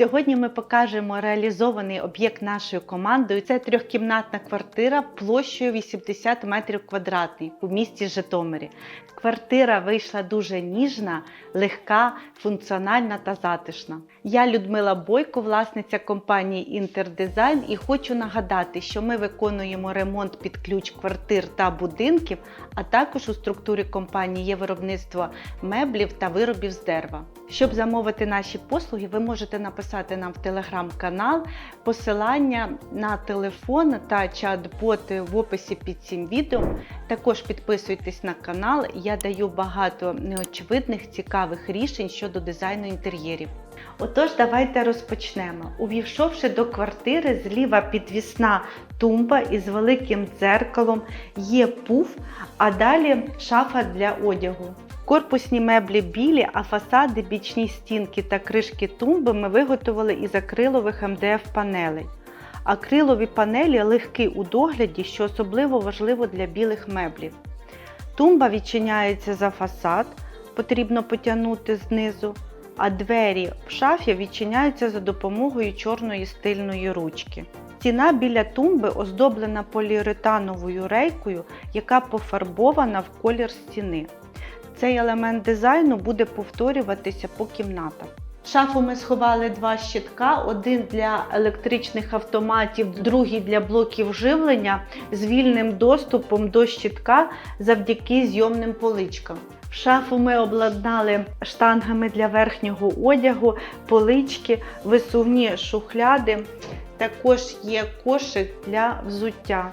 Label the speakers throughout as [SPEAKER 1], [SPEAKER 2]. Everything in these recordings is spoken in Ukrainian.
[SPEAKER 1] Сьогодні ми покажемо реалізований об'єкт нашою командою. Це трьохкімнатна квартира площею 80 метрів квадратних у місті Житомирі. Квартира вийшла дуже ніжна, легка, функціональна та затишна. Я Людмила Бойко, власниця компанії Інтердизайн, і хочу нагадати, що ми виконуємо ремонт під ключ квартир та будинків, а також у структурі компанії є виробництво меблів та виробів з дерева. Щоб замовити наші послуги, ви можете написати нам в телеграм-канал, посилання на телефон та чат-боти в описі під цим відео. Також підписуйтесь на канал, я даю багато неочевидних цікавих рішень щодо дизайну інтер'єрів. Отож, давайте розпочнемо. Увійшовши до квартири, зліва підвісна тумба із великим дзеркалом, є пуф, а далі шафа для одягу. Корпусні меблі білі, а фасади, бічні стінки та кришки тумби ми виготовили із акрилових МДФ панелей. Акрилові панелі легкі у догляді, що особливо важливо для білих меблів. Тумба відчиняється за фасад, потрібно потягнути знизу, а двері в шафі відчиняються за допомогою чорної стильної ручки. Стіна біля тумби оздоблена поліуретановою рейкою, яка пофарбована в колір стіни. Цей елемент дизайну буде повторюватися по кімнатах. Шафу ми сховали два щитка: один для електричних автоматів, другий для блоків живлення з вільним доступом до щитка завдяки зйомним поличкам. Шафу ми обладнали штангами для верхнього одягу, полички, висувні шухляди. Також є кошик для взуття.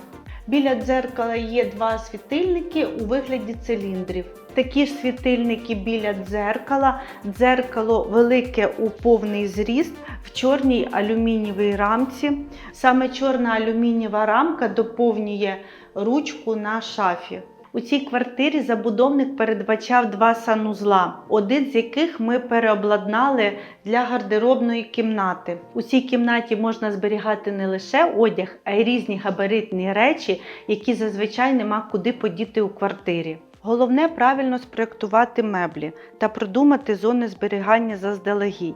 [SPEAKER 1] Біля дзеркала є два світильники у вигляді циліндрів. Такі ж світильники біля дзеркала. Дзеркало велике у повний зріст в чорній алюмінієвій рамці. Саме чорна алюмінієва рамка доповнює ручку на шафі. У цій квартирі забудовник передбачав два санузла, один з яких ми переобладнали для гардеробної кімнати. У цій кімнаті можна зберігати не лише одяг, а й різні габаритні речі, які зазвичай нема куди подіти у квартирі. Головне правильно спроектувати меблі та продумати зони зберігання заздалегідь.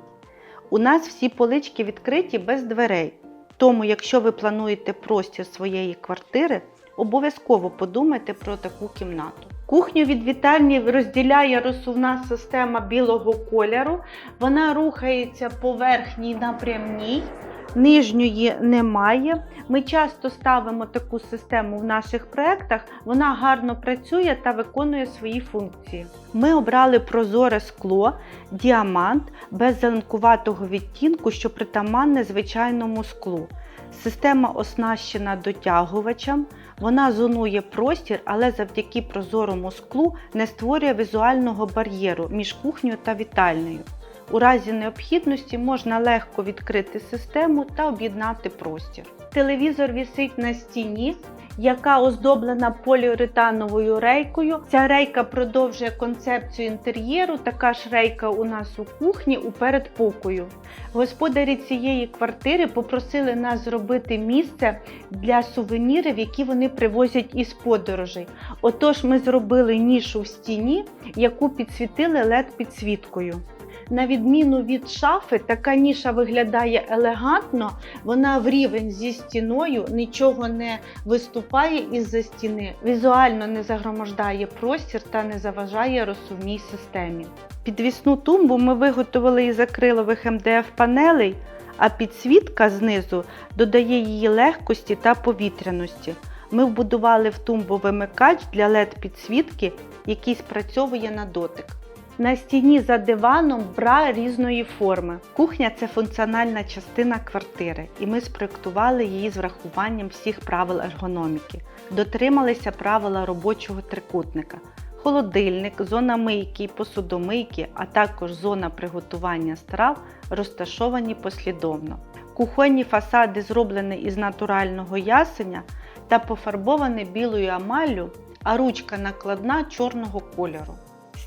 [SPEAKER 1] У нас всі полички відкриті без дверей. Тому, якщо ви плануєте простір своєї квартири, обов'язково подумайте про таку кімнату. Кухню від вітальні розділяє розсувна система білого кольору. Вона рухається по верхній напрямній. Нижньої немає. Ми часто ставимо таку систему в наших проєктах, вона гарно працює та виконує свої функції. Ми обрали прозоре скло, діамант без зеленкуватого відтінку, що притаманне звичайному склу. Система оснащена дотягувачем, вона зонує простір, але завдяки прозорому склу не створює візуального бар'єру між кухнею та вітальнею. У разі необхідності можна легко відкрити систему та об'єднати простір. Телевізор вісить на стіні, яка оздоблена поліуретановою рейкою. Ця рейка продовжує концепцію інтер'єру. Така ж рейка у нас у кухні у передпокою. Господарі цієї квартири попросили нас зробити місце для сувенірів, які вони привозять із подорожей. Отож, ми зробили нішу в стіні, яку підсвітили led підсвіткою. На відміну від шафи, така ніша виглядає елегантно, вона в рівень зі стіною, нічого не виступає із-за стіни, візуально не загромождає простір та не заважає розсувній системі. Підвісну тумбу ми виготовили із акрилових МДФ панелей, а підсвітка знизу додає її легкості та повітряності. Ми вбудували в тумбу вимикач для LED підсвітки, який спрацьовує на дотик. На стіні за диваном бра різної форми. Кухня це функціональна частина квартири, і ми спроектували її з врахуванням всіх правил ергономіки. Дотрималися правила робочого трикутника. Холодильник, зона мийки, посудомийки, а також зона приготування страв розташовані послідовно. Кухонні фасади зроблені із натурального ясеня та пофарбовані білою амаллю, а ручка накладна чорного кольору.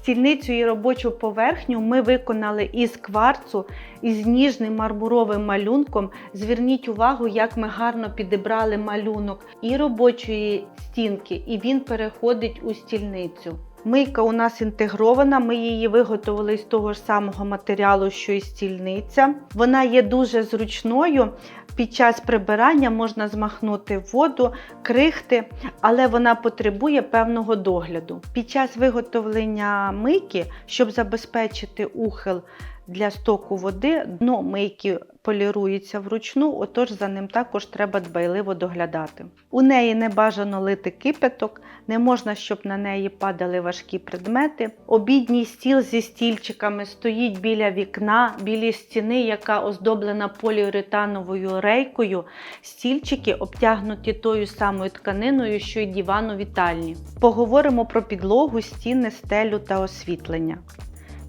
[SPEAKER 1] Стільницю і робочу поверхню ми виконали із кварцу із ніжним мармуровим малюнком. Зверніть увагу, як ми гарно підібрали малюнок і робочої стінки, і він переходить у стільницю. Мийка у нас інтегрована, ми її виготовили з того ж самого матеріалу, що і стільниця. Вона є дуже зручною. Під час прибирання можна змахнути воду, крихти, але вона потребує певного догляду. Під час виготовлення мийки, щоб забезпечити ухил для стоку води, дно мийки полірується вручну, отож за ним також треба дбайливо доглядати. У неї не бажано лити кипяток, не можна, щоб на неї падали важкі предмети. Обідній стіл зі стільчиками стоїть біля вікна, біля стіни, яка оздоблена поліуретановою рейкою. Стільчики обтягнуті тою самою тканиною, що й диван у вітальні. Поговоримо про підлогу, стіни, стелю та освітлення.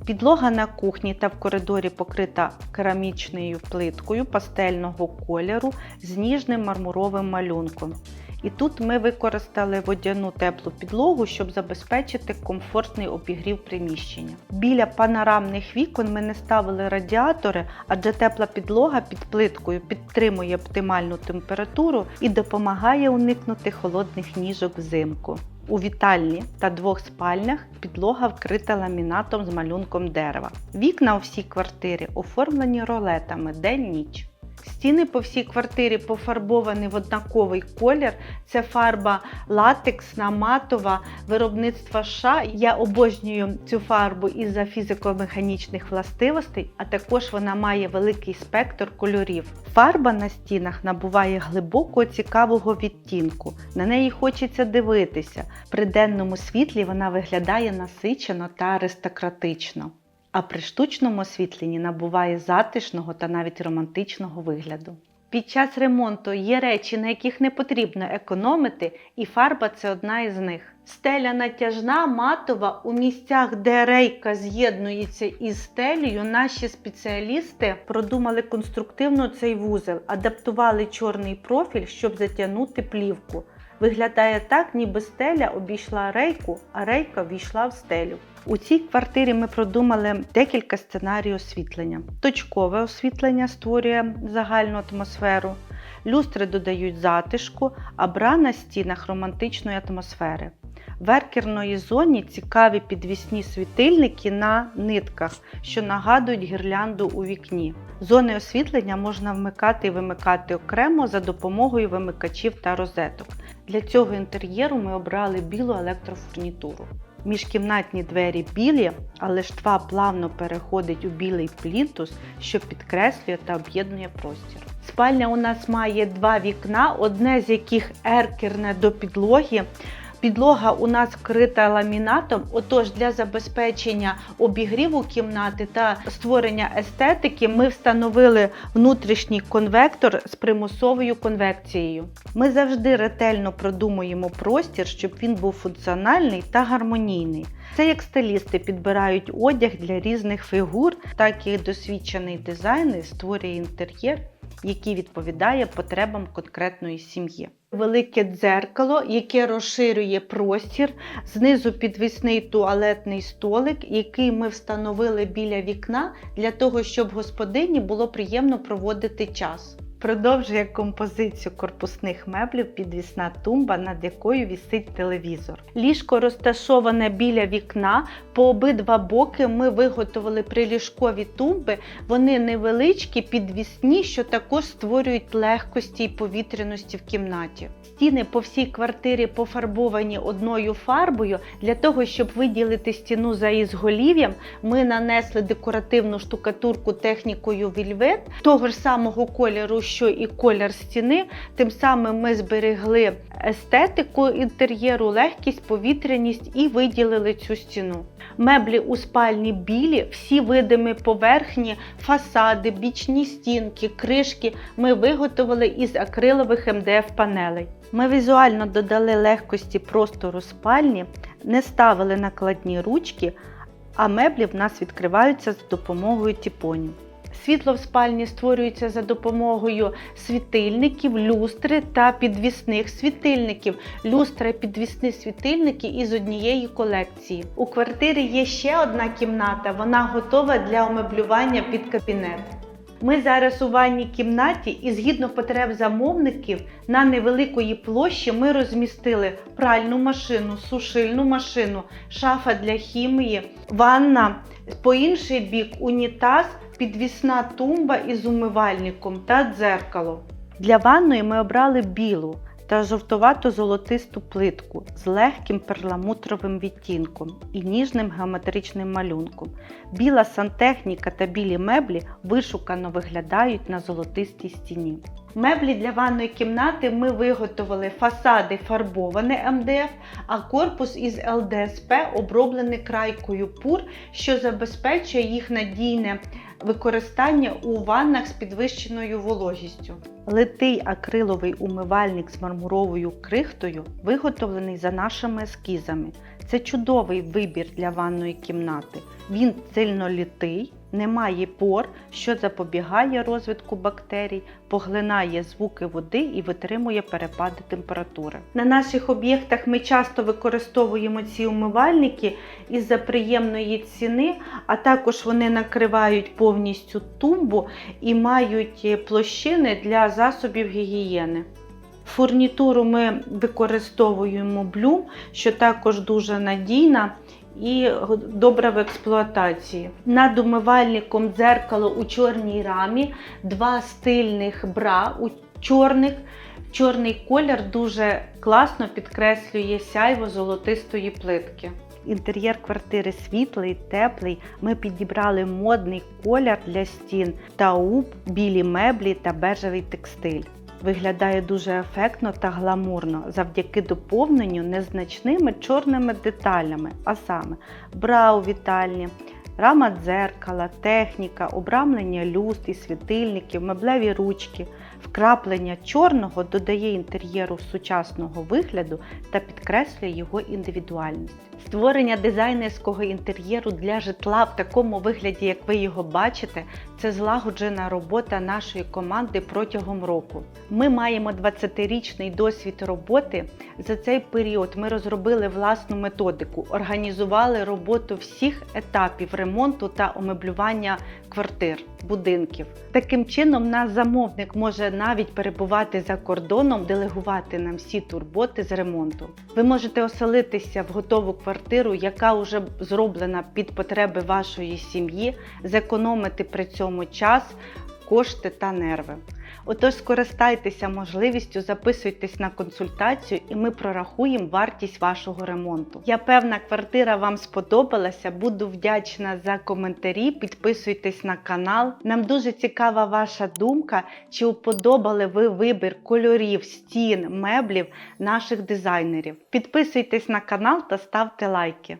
[SPEAKER 1] Підлога на кухні та в коридорі покрита керамічною плиткою пастельного кольору з ніжним мармуровим малюнком. І тут ми використали водяну теплу підлогу, щоб забезпечити комфортний обігрів приміщення. Біля панорамних вікон ми не ставили радіатори, адже тепла підлога під плиткою підтримує оптимальну температуру і допомагає уникнути холодних ніжок взимку. У вітальні та двох спальнях підлога вкрита ламінатом з малюнком дерева. Вікна у всій квартирі оформлені ролетами день-ніч. Стіни по всій квартирі пофарбовані в однаковий колір. Це фарба латексна, матова, виробництва США. Я обожнюю цю фарбу із-за фізико-механічних властивостей, а також вона має великий спектр кольорів. Фарба на стінах набуває глибокого цікавого відтінку. На неї хочеться дивитися. При денному світлі вона виглядає насичено та аристократично а при штучному освітленні набуває затишного та навіть романтичного вигляду. Під час ремонту є речі, на яких не потрібно економити, і фарба це одна із них. Стеля натяжна, матова у місцях, де рейка з'єднується із стелею, наші спеціалісти продумали конструктивно цей вузел, адаптували чорний профіль, щоб затягнути плівку. Виглядає так, ніби стеля обійшла рейку, а рейка війшла в стелю. У цій квартирі ми продумали декілька сценаріїв освітлення. Точкове освітлення створює загальну атмосферу, люстри додають затишку, а бра на стінах романтичної атмосфери. В еркерної зоні цікаві підвісні світильники на нитках, що нагадують гірлянду у вікні. Зони освітлення можна вмикати і вимикати окремо за допомогою вимикачів та розеток. Для цього інтер'єру ми обрали білу електрофурнітуру. Міжкімнатні двері білі, але штва плавно переходить у білий плінтус, що підкреслює та об'єднує простір. Спальня у нас має два вікна, одне з яких еркерне до підлоги. Підлога у нас вкрита ламінатом, отож для забезпечення обігріву кімнати та створення естетики ми встановили внутрішній конвектор з примусовою конвекцією. Ми завжди ретельно продумуємо простір, щоб він був функціональний та гармонійний. Це як стилісти підбирають одяг для різних фігур, так і досвідчений дизайнер створює інтер'єр, який відповідає потребам конкретної сім'ї велике дзеркало, яке розширює простір, знизу підвісний туалетний столик, який ми встановили біля вікна для того, щоб господині було приємно проводити час. Продовжує композицію корпусних меблів підвісна тумба, над якою вісить телевізор. Ліжко розташоване біля вікна. По обидва боки ми виготовили приліжкові тумби. Вони невеличкі, підвісні, що також створюють легкості і повітряності в кімнаті. Стіни по всій квартирі пофарбовані одною фарбою. Для того, щоб виділити стіну за ізголів'ям, ми нанесли декоративну штукатурку технікою вільвет того ж самого кольору що і колір стіни, тим самим ми зберегли естетику інтер'єру, легкість, повітряність і виділили цю стіну. Меблі у спальні білі, всі видимі поверхні, фасади, бічні стінки, кришки ми виготовили із акрилових МДФ-панелей. Ми візуально додали легкості простору спальні, не ставили накладні ручки, а меблі в нас відкриваються з допомогою тіпонів. Світло в спальні створюється за допомогою світильників, люстри та підвісних світильників. Люстра і підвісні світильники із однієї колекції. У квартирі є ще одна кімната, вона готова для омеблювання під кабінет. Ми зараз у ванній кімнаті і згідно потреб замовників на невеликої площі ми розмістили пральну машину, сушильну машину, шафа для хімії, ванна, по інший бік унітаз, підвісна тумба із умивальником та дзеркало. Для ванної ми обрали білу та жовтувато-золотисту плитку з легким перламутровим відтінком і ніжним геометричним малюнком. Біла сантехніка та білі меблі вишукано виглядають на золотистій стіні. Меблі для ванної кімнати ми виготовили фасади фарбовані МДФ, а корпус із ЛДСП оброблений крайкою пур, що забезпечує їх надійне використання у ваннах з підвищеною вологістю. Литий акриловий умивальник з мармуровою крихтою виготовлений за нашими ескізами. Це чудовий вибір для ванної кімнати. Він сильно літий, не має пор, що запобігає розвитку бактерій, поглинає звуки води і витримує перепади температури. На наших об'єктах ми часто використовуємо ці умивальники із-за приємної ціни, а також вони накривають повністю тумбу і мають площини для засобів гігієни. Фурнітуру ми використовуємо блюм, що також дуже надійна і добра в експлуатації. Над умивальником дзеркало у чорній рамі, два стильних бра у чорних. Чорний колір дуже класно підкреслює сяйво золотистої плитки. Інтер'єр квартири світлий, теплий. Ми підібрали модний колір для стін, тауб, білі меблі та бежевий текстиль. Виглядає дуже ефектно та гламурно завдяки доповненню незначними чорними деталями, а саме бра у вітальні, рама дзеркала, техніка, обрамлення люст і світильників, меблеві ручки. Вкраплення чорного додає інтер'єру сучасного вигляду та підкреслює його індивідуальність. Створення дизайнерського інтер'єру для житла в такому вигляді, як ви його бачите, це злагоджена робота нашої команди протягом року. Ми маємо 20-річний досвід роботи. За цей період ми розробили власну методику, організували роботу всіх етапів ремонту та омеблювання квартир, будинків. Таким чином, наш замовник може навіть перебувати за кордоном, делегувати нам всі турботи з ремонту. Ви можете оселитися в готову квартиру, яка вже зроблена під потреби вашої сім'ї, зекономити при цьому час, кошти та нерви. Отож, скористайтеся можливістю, записуйтесь на консультацію, і ми прорахуємо вартість вашого ремонту. Я певна, квартира вам сподобалася. Буду вдячна за коментарі. Підписуйтесь на канал. Нам дуже цікава ваша думка, чи уподобали ви вибір кольорів, стін, меблів наших дизайнерів. Підписуйтесь на канал та ставте лайки.